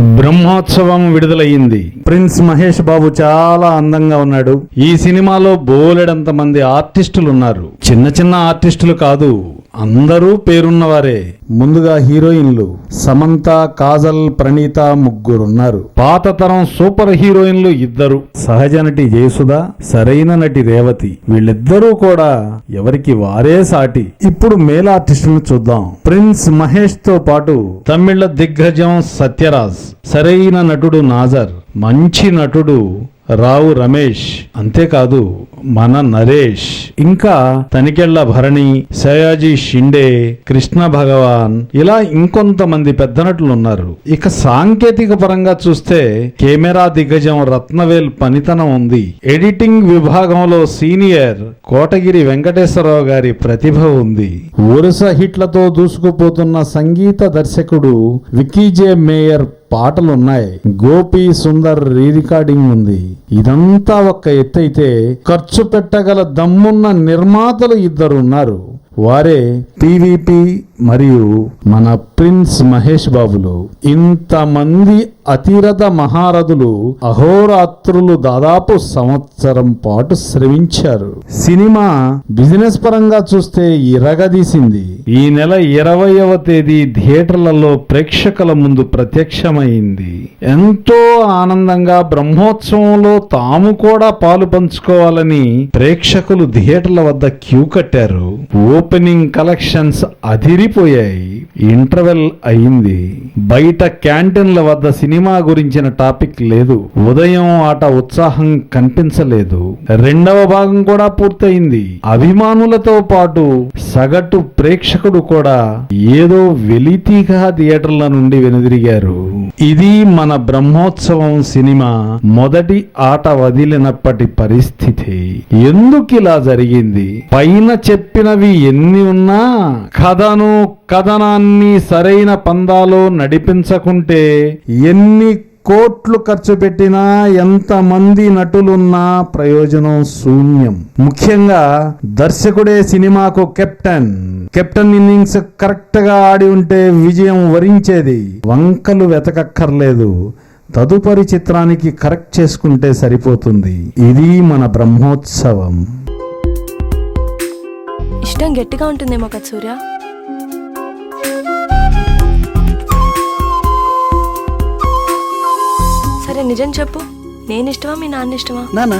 బ్రహ్మోత్సవం విడుదలయ్యింది. ప్రిన్స్ మహేష్ బాబు చాలా అందంగా ఉన్నాడు. ఈ సినిమాలో బోలెడంత మంది ఆర్టిస్టులు ఉన్నారు చిన్న చిన్న ఆర్టిస్టులు కాదు. అందరూ పేరున్నవారే. ముందుగా హీరోయిన్లు సమంత కాజల్ ప్రణీత ముగ్గురున్నారు. పాత తరం సూపర్ హీరోయిన్లు ఇద్దరు. సహజ నటి జయసుధ సరైన నటి రేవతి. వీళ్ళిద్దరూ కూడా ఎవరికి వారే సాటి. ఇప్పుడు మేల్ ఆర్టిస్టులను చూద్దాం. ప్రిన్స్ మహేష్తో పాటు తమిళ దిగ్గజం సత్యరాజ్ సరైన నటుడు నాజర్ మంచి నటుడు రావు రమేష్ అంతేకాదు మన నరేష్. ఇంకా తనికెళ్ళ భరణి సయాజీ షిండే కృష్ణ భగవాన్ ఇలా ఇంకొంతమంది పెద్ద నటులు ఉన్నారు ఇక సాంకేతిక పరంగా చూస్తే కెమెరా దిగ్గజం రత్నవేల్ పనితనం ఉంది. ఎడిటింగ్ విభాగంలో సీనియర్ కోటగిరి వెంకటేశ్వరరావు గారి ప్రతిభ ఉంది. వరుస హిట్లతో దూసుకుపోతున్న సంగీత దర్శకుడు వికీజే మేయర్ పాటలున్నాయి. గోపి సుందర్ రీ రికార్డింగ్ ఉంది. ఇదంతా ఒక్క ఎత్తైతే ఖర్చు పెట్టగల దమ్మున్న నిర్మాతలు ఇద్దరు ఉన్నారు వారే టీవీపీ మరియు మన ప్రిన్స్ మహేష్ బాబులు ఇంతమంది అతిరథ మహారథులు అహోరాత్రులు దాదాపు సంవత్సరం పాటు శ్రమించారు. సినిమా బిజినెస్ పరంగా చూస్తే ఇరగదీసింది. ఈ నెల ఇరవయవ తేదీ థియేటర్లలో ప్రేక్షకుల ముందు ప్రత్యక్షమైంది. ఎంతో ఆనందంగా బ్రహ్మోత్సవంలో తాము కూడా పాలు పంచుకోవాలని ప్రేక్షకులు థియేటర్ల వద్ద క్యూ కట్టారు. ఓపెనింగ్ కలెక్షన్స్ వెళ్ళిపోయాయి ఇంటర్వెల్ అయింది. బయట క్యాంటీన్ల వద్ద సినిమా గురించిన టాపిక్ లేదు. ఉదయం ఆట ఉత్సాహం కనిపించలేదు. రెండవ భాగం కూడా పూర్తయింది. అభిమానులతో పాటు సగటు ప్రేక్షకుడు కూడా ఏదో వెలితిగా థియేటర్ల నుండి వెనుదిరిగారు. ఇది మన బ్రహ్మోత్సవం సినిమా మొదటి ఆట వదిలినప్పటి పరిస్థితి. ఎందుకు ఇలా జరిగింది? పైన చెప్పినవి ఎన్ని ఉన్నా కథను కథనాన్ని సరైన పందాలో నడిపించకుంటే ఎన్ని కోట్లు ఖర్చు పెట్టినా ఎంతమంది నటులున్నా ప్రయోజనం శూన్యం. ముఖ్యంగా దర్శకుడే సినిమాకు కెప్టెన్. కెప్టెన్ ఇన్నింగ్స్ కరెక్ట్గా ఆడి ఉంటే విజయం వరించేది. వంకలు వెతకక్కర్లేదు. తదుపరి చిత్రానికి కరెక్ట్ చేసుకుంటే సరిపోతుంది. ఇది మన బ్రహ్మోత్సవం. ఇష్టం గట్టిగా ఉంటుందేమో కదా సూర్య? నిజం చెప్పు. నేను ఇష్టమా మీ నాన్న ఇష్టమా నానా?